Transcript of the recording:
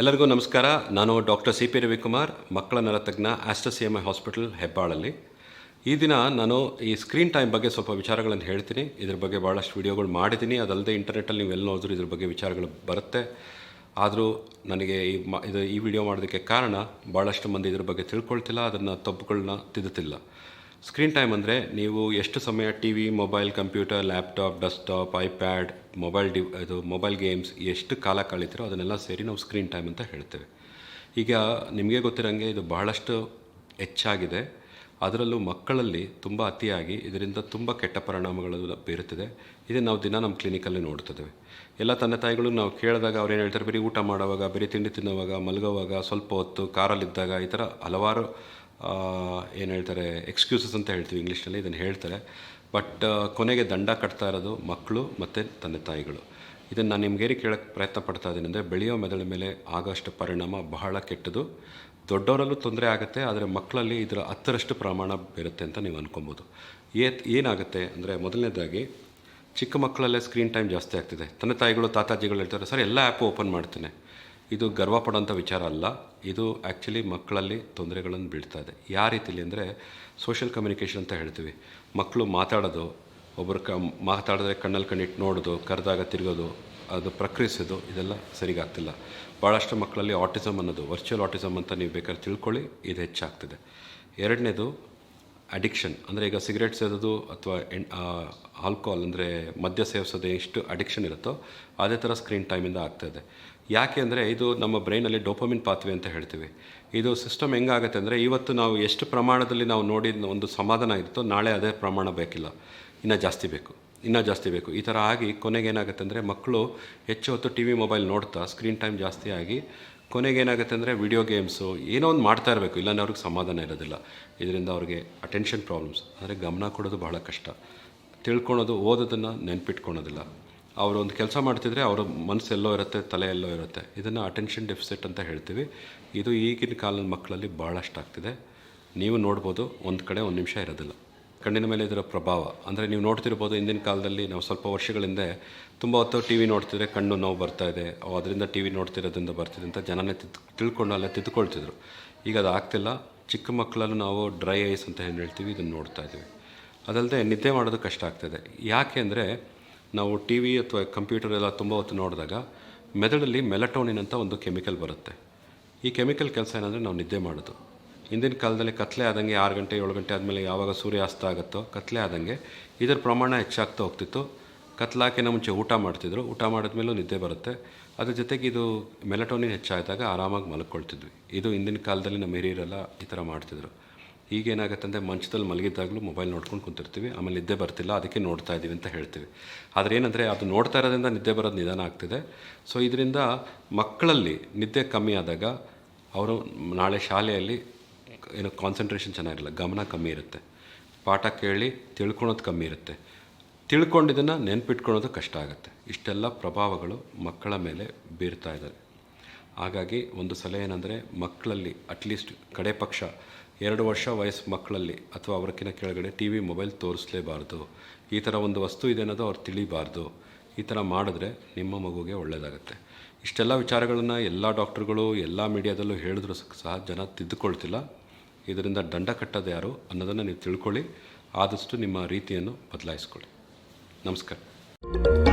ಎಲ್ಲರಿಗೂ ನಮಸ್ಕಾರ. ನಾನು ಡಾಕ್ಟರ್ ಸಿ ಪಿ ರವಿಕುಮಾರ್, ಮಕ್ಕಳ ನರತಜ್ಞ Aster C M I hospital, ಹೆಬ್ಬಾಳಲ್ಲಿ. ಈ ದಿನ ನಾನು ಈ ಸ್ಕ್ರೀನ್ ಟೈಮ್ ಬಗ್ಗೆ ಸ್ವಲ್ಪ ವಿಚಾರಗಳನ್ನು ಹೇಳ್ತೀನಿ. ಇದ್ರ ಬಗ್ಗೆ ಭಾಳಷ್ಟು ವಿಡಿಯೋಗಳು ಮಾಡಿದ್ದೀನಿ. ಅದಲ್ಲದೆ ಇಂಟರ್ನೆಟ್ಟಲ್ಲಿ ನೀವು ಎಲ್ಲಿ ನೋಡಿದ್ರು ಇದ್ರ ಬಗ್ಗೆ ವಿಚಾರಗಳು ಬರುತ್ತೆ. ಆದರೂ ನನಗೆ ಈ ಇದು ಈ ವಿಡಿಯೋ ಮಾಡೋದಕ್ಕೆ ಕಾರಣ ಭಾಳಷ್ಟು ಮಂದಿ ಇದ್ರ ಬಗ್ಗೆ ತಿಳ್ಕೊಳ್ತಿಲ್ಲ. ಅದನ್ನು ತಪ್ಪುಗಳನ್ನ ತಿದ್ದುತ್ತಿಲ್ಲ. ಸ್ಕ್ರೀನ್ ಟೈಮ್ ಅಂದರೆ ನೀವು ಎಷ್ಟು ಸಮಯ T V mobile computer laptop desktop iPad mobile D ಇದು ಮೊಬೈಲ್ ಗೇಮ್ಸ್ ಎಷ್ಟು ಕಾಲ ಕಳೀತಿರೋ ಅದನ್ನೆಲ್ಲ ಸೇರಿ ನಾವು ಸ್ಕ್ರೀನ್ ಟೈಮ್ ಅಂತ ಹೇಳ್ತೇವೆ. ಈಗ ನಿಮಗೆ ಗೊತ್ತಿರೋಂಗೆ ಇದು ಬಹಳಷ್ಟು ಹೆಚ್ಚಾಗಿದೆ. ಅದರಲ್ಲೂ ಮಕ್ಕಳಲ್ಲಿ ತುಂಬ ಅತಿಯಾಗಿ ಇದರಿಂದ ತುಂಬ ಕೆಟ್ಟ ಪರಿಣಾಮಗಳು ಬೀರುತ್ತದೆ. ಇದನ್ನು ನಾವು ದಿನ ನಮ್ಮ ಕ್ಲಿನಿಕಲ್ಲಿ ನೋಡ್ತಿದ್ದೇವೆ. ಎಲ್ಲ ತಂದೆ ತಾಯಿಗಳು ನಾವು ಕೇಳಿದಾಗ ಅವ್ರು ಏನು ಹೇಳ್ತಾರೆ? ಬರೀ ಊಟ ಮಾಡುವಾಗ, ಬರೀ ತಿಂಡಿ ತಿನ್ನುವಾಗ, ಮಲಗುವಾಗ, ಸ್ವಲ್ಪ ಹೊತ್ತು ಕಾರಲ್ಲಿದ್ದಾಗ ಈ ಥರ ಹಲವಾರು ಏನು ಹೇಳ್ತಾರೆ ಎಕ್ಸ್ಕ್ಯೂಸಸ್ ಅಂತ ಹೇಳ್ತೀವಿ ಇಂಗ್ಲೀಷ್ನಲ್ಲಿ ಇದನ್ನು ಹೇಳ್ತಾರೆ. ಬಟ್ ಕೊನೆಗೆ ದಂಡ ಕಟ್ತಾ ಇರೋದು ಮಕ್ಕಳು ಮತ್ತು ತಂದೆ ತಾಯಿಗಳು. ಇದನ್ನು ನಾನು ನಿಮ್ಗೇರಿ ಕೇಳೋಕ್ಕೆ ಪ್ರಯತ್ನ ಪಡ್ತಾ ಇದ್ದೀನಿ ಅಂದರೆ, ಬೆಳೆಯೋ ಮೆದುಳ ಮೇಲೆ ಆಗೋಷ್ಟು ಪರಿಣಾಮ ಬಹಳ ಕೆಟ್ಟದು. ದೊಡ್ಡವರಲ್ಲೂ ತೊಂದರೆ ಆಗುತ್ತೆ, ಆದರೆ ಮಕ್ಕಳಲ್ಲಿ ಇದರ ಹತ್ತರಷ್ಟು ಪ್ರಮಾಣ ಬೀರುತ್ತೆ ಅಂತ ನೀವು ಅನ್ಕೊಬೋದು. ಏತ್, ಏನಾಗುತ್ತೆ ಅಂದರೆ, ಮೊದಲನೇದಾಗಿ, ಚಿಕ್ಕ ಮಕ್ಕಳಲ್ಲೇ ಸ್ಕ್ರೀನ್ ಟೈಮ್ ಜಾಸ್ತಿ ಆಗ್ತಿದೆ. ತಂದೆ ತಾಯಿಗಳು, ತಾತಾಜಿಗಳು ಹೇಳ್ತಾರೆ, ಸರ್, ಎಲ್ಲ ಆ್ಯಪು ಓಪನ್ ಮಾಡ್ತೇನೆ. ಇದು ಗರ್ವ ಪಡೋಂಥ ವಿಚಾರ ಅಲ್ಲ. ಇದು ಆ್ಯಕ್ಚುಲಿ ಮಕ್ಕಳಲ್ಲಿ ತೊಂದರೆಗಳನ್ನು ಬೀಳ್ತಾ ಇದೆ. ಯಾವ ರೀತಿಲಿ ಅಂದರೆ ಸೋಷಿಯಲ್ ಕಮ್ಯುನಿಕೇಷನ್ ಅಂತ ಹೇಳ್ತೀವಿ. ಮಕ್ಕಳು ಮಾತಾಡೋದು ಒಬ್ಬರು ಕ, ಮಾತಾಡಿದ್ರೆ ಕಣ್ಣಲ್ಲಿ ಕಣ್ಣಿಟ್ಟು ನೋಡೋದು, ಕರೆದಾಗ ತಿರುಗೋದು, ಅದು ಪ್ರಕ್ರಿಯಿಸೋದು, ಇದೆಲ್ಲ ಸರಿಗಾಗ್ತಿಲ್ಲ. ಭಾಳಷ್ಟು ಮಕ್ಕಳಲ್ಲಿ ಆಟಿಸಮ್ ಅನ್ನೋದು ವರ್ಚುವಲ್ ಆಟಿಸಮ್ ಅಂತ ನೀವು ಬೇಕಾದ್ರೆ ತಿಳ್ಕೊಳ್ಳಿ, ಇದು ಹೆಚ್ಚಾಗ್ತಿದೆ. ಎರಡನೇದು ಅಡಿಕ್ಷನ್ ಅಂದರೆ ಈಗ ಸಿಗರೇಟ್ ಸೇದೋದು ಅಥವಾ ಎಣ್ ಆಲ್ಕೋಹಾಲ್ ಅಂದರೆ ಮದ್ಯ ಸೇವಿಸೋದು ಎಷ್ಟು ಅಡಿಕ್ಷನ್ ಇರುತ್ತೋ ಅದೇ ಥರ ಸ್ಕ್ರೀನ್ ಟೈಮಿಂದ ಆಗ್ತಾಯಿದೆ ಯಾಕೆ ಅಂದರೆ ಇದು ನಮ್ಮ ಬ್ರೈನಲ್ಲಿ ಡೋಪಮಿನ್ ಪಾತ್ವೆ ಅಂತ ಹೇಳ್ತೀವಿ. ಇದು ಸಿಸ್ಟಮ್ ಹೆಂಗಾಗುತ್ತೆ ಅಂದರೆ ಇವತ್ತು ನಾವು ಎಷ್ಟು ಪ್ರಮಾಣದಲ್ಲಿ ನಾವು ನೋಡಿ ಒಂದು ಸಮಾಧಾನ ಇರುತ್ತೋ ನಾಳೆ ಅದೇ ಪ್ರಮಾಣ ಬೇಕಿಲ್ಲ. ಇನ್ನೂ ಜಾಸ್ತಿ ಬೇಕು. ಇನ್ನೂ ಜಾಸ್ತಿ ಬೇಕು. ಈ ಥರ ಆಗಿ ಕೊನೆಗೆ ಏನಾಗುತ್ತೆ ಅಂದರೆ ಮಕ್ಕಳು ಹೆಚ್ಚು ಹೊತ್ತು ಟಿ ವಿ ಮೊಬೈಲ್ ನೋಡ್ತಾ ಸ್ಕ್ರೀನ್ ಟೈಮ್ ಜಾಸ್ತಿ ಆಗಿ ಕೊನೆಗೆ ಏನಾಗುತ್ತೆ ಅಂದರೆ ವಿಡಿಯೋ ಗೇಮ್ಸು ಏನೋ ಒಂದು ಮಾಡ್ತಾ ಇರಬೇಕು. ಇಲ್ಲಾಂದರೆ ಅವ್ರಿಗೆ ಸಮಾಧಾನ ಇರೋದಿಲ್ಲ. ಇದರಿಂದ ಅವ್ರಿಗೆ ಅಟೆನ್ಷನ್ ಪ್ರಾಬ್ಲಮ್ಸ್ ಅಂದರೆ ಗಮನ ಕೊಡೋದು ಬಹಳ ಕಷ್ಟ. ತಿಳ್ಕೊಳೋದು, ಓದೋದನ್ನು ನೆನ್ಪಿಟ್ಕೊಳೋದಿಲ್ಲ. ಒಂದು ಕೆಲಸ ಮಾಡ್ತಿದ್ರೆ ಅವರ ಮನಸ್ಸು ಎಲ್ಲೋ ಇರುತ್ತೆ, ತಲೆ ಎಲ್ಲೋ ಇರುತ್ತೆ. ಇದನ್ನು ಅಟೆನ್ಷನ್ ಡೆಫಿಸಿಟ್ ಅಂತ ಹೇಳ್ತೀವಿ. ಇದು ಈಗಿನ ಕಾಲದ ಮಕ್ಕಳಲ್ಲಿ ಭಾಳಷ್ಟಾಗ್ತಿದೆ ನೀವು ನೋಡ್ಬೋದು, ಒಂದು ಕಡೆ ಒಂದು ನಿಮಿಷ ಇರೋದಿಲ್ಲ. ಕಣ್ಣಿನ ಮೇಲೆ ಇದರ ಪ್ರಭಾವ. ಅಂದರೆ ನೀವು ನೋಡ್ತಿರ್ಬೋದು ಹಿಂದಿನ ಕಾಲದಲ್ಲಿ ನಾವು ಸ್ವಲ್ಪ ವರ್ಷಗಳ ಹಿಂದೆ ತುಂಬ ಹೊತ್ತು ಟಿ ವಿ ನೋಡ್ತಿದ್ರೆ ಕಣ್ಣು ನೋವು ಬರ್ತಾ ಇದೆ. ಅದರಿಂದ ಟಿ ವಿ ನೋಡ್ತಿರೋದ್ರಿಂದ ಬರ್ತಿದೆ ಅಂತ ಜನನೇ ತಿದ್ ತಿಳ್ಕೊಂಡು ಅಲ್ಲೇ ತಿದ್ದುಕೊಳ್ತಿದ್ರು ಈಗ ಅದು ಆಗ್ತಿಲ್ಲ. ಚಿಕ್ಕ ಮಕ್ಕಳಲ್ಲೂ ನಾವು ಡ್ರೈ ಐಸ್ ಅಂತ ಏನು ಹೇಳ್ತೀವಿ, ಇದನ್ನು ನೋಡ್ತಾ ಇದ್ದೀವಿ. ಅದಲ್ಲದೆ ನಿದ್ದೆ ಮಾಡೋದು ಕಷ್ಟ ಆಗ್ತದೆ. ಯಾಕೆ ಅಂದರೆ ನಾವು ಟಿ ವಿ ಅಥವಾ ಕಂಪ್ಯೂಟರ್ ಎಲ್ಲ ತುಂಬ ಹೊತ್ತು ನೋಡಿದಾಗ ಮೆದುಳಲ್ಲಿ ಮೆಲಟೋನಿನ್ ಅಂತ ಒಂದು ಕೆಮಿಕಲ್ ಬರುತ್ತೆ. ಈ ಕೆಮಿಕಲ್ ಕೆಲಸ ಏನಂದರೆ ನಾವು ನಿದ್ದೆ ಮಾಡೋದು. ಹಿಂದಿನ ಕಾಲದಲ್ಲಿ ಕತ್ಲೆ ಆದಂಗೆ ಆರು ಗಂಟೆ, ಏಳು ಗಂಟೆ ಆದಮೇಲೆ ಯಾವಾಗ ಸೂರ್ಯಾಸ್ತ ಆಗುತ್ತೋ ಕತ್ಲೆ ಆದಂಗೆ ಇದರ ಪ್ರಮಾಣ ಹೆಚ್ಚಾಗ್ತಾ ಹೋಗ್ತಿತ್ತು. ಕತ್ಲಾಕಿನ ಮುಂಚೆ ಊಟ ಮಾಡ್ತಿದ್ರು. ಊಟ ಮಾಡಿದ್ಮೇಲೂ ನಿದ್ದೆ ಬರುತ್ತೆ. ಅದ್ರ ಜೊತೆಗೆ ಇದು ಮೆಲಟೋನಿನ್ ಹೆಚ್ಚಾದಾಗ ಆರಾಮಾಗಿ ಮಲ್ಕೊಳ್ತಿದ್ವಿ. ಇದು ಹಿಂದಿನ ಕಾಲದಲ್ಲಿ ನಮ್ಮ ಹಿರಿಯರೆಲ್ಲ ಈ ಥರ ಮಾಡ್ತಿದ್ರು. ಈಗ ಏನಾಗುತ್ತೆ ಅಂದರೆ ಮಂಚದಲ್ಲಿ ಮಲಗಿದ್ದಾಗಲೂ ಮೊಬೈಲ್ ನೋಡ್ಕೊಂಡು ಕುಂತಿರ್ತೀವಿ. ಆಮೇಲೆ ನಿದ್ದೆ ಬರ್ತಿಲ್ಲ, ಅದಕ್ಕೆ ನೋಡ್ತಾ ಇದ್ದೀವಿ ಅಂತ ಹೇಳ್ತೀವಿ. ಆದರೆ ಏನಂದರೆ ಅದು ನೋಡ್ತಾ ಇರೋದ್ರಿಂದ ನಿದ್ದೆ ಬರೋದು ನಿಧಾನ ಆಗ್ತಿದೆ. ಸೊ ಇದರಿಂದ ಮಕ್ಕಳಲ್ಲಿ ನಿದ್ದೆ ಕಮ್ಮಿ ಆದಾಗ ಅವರು ನಾಳೆ ಶಾಲೆಯಲ್ಲಿ ಏನು ಕಾನ್ಸಂಟ್ರೇಷನ್ ಚೆನ್ನಾಗಿರಲ್ಲ, ಗಮನ ಕಮ್ಮಿ ಇರುತ್ತೆ. ಪಾಠ ಕೇಳಿ ತಿಳ್ಕೊಳೋದು ಕಮ್ಮಿ ಇರುತ್ತೆ. ತಿಳ್ಕೊಂಡಿದ್ದನ್ನು ನೆನ್ಪಿಟ್ಕೊಳೋದು ಕಷ್ಟ ಆಗುತ್ತೆ. ಇಷ್ಟೆಲ್ಲ ಪ್ರಭಾವಗಳು ಮಕ್ಕಳ ಮೇಲೆ ಬೀರ್ತಾ ಇದ್ದಾರೆ ಹಾಗಾಗಿ ಒಂದು ಸಲಹೆ ಏನಂದರೆ ಮಕ್ಕಳಲ್ಲಿ ಅಟ್ಲೀಸ್ಟ್ ಕಡೆ ಪಕ್ಷ, ಎರಡು ವರ್ಷ ವಯಸ್ಸು ಮಕ್ಕಳಲ್ಲಿ ಅಥವಾ ಅವರಕ್ಕಿಂತ ಕೆಳಗಡೆ ಟಿ ವಿ ಮೊಬೈಲ್ ತೋರಿಸಲೇಬಾರ್ದು. ಈ ಥರ ಒಂದು ವಸ್ತು ಇದೆ ಅನ್ನೋದು ಅವ್ರು ತಿಳಿಬಾರ್ದು. ಈ ಥರ ಮಾಡಿದ್ರೆ ನಿಮ್ಮ ಮಗುಗೆ ಒಳ್ಳೆಯದಾಗುತ್ತೆ ಇಷ್ಟೆಲ್ಲ ವಿಚಾರಗಳನ್ನು ಎಲ್ಲ ಡಾಕ್ಟ್ರುಗಳು ಎಲ್ಲ ಮೀಡಿಯಾದಲ್ಲೂ ಹೇಳಿದ್ರು ಸಹ ಜನ ತಿದ್ದುಕೊಳ್ತಿಲ್ಲ. ಇದರಿಂದ ದಂಡ ಕಟ್ಟೋದು ಯಾರು ಅನ್ನೋದನ್ನು ನೀವು ತಿಳ್ಕೊಳ್ಳಿ. ಆದಷ್ಟು ನಿಮ್ಮ ರೀತಿಯನ್ನು ಬದಲಾಯಿಸ್ಕೊಳ್ಳಿ. ನಮಸ್ಕಾರ.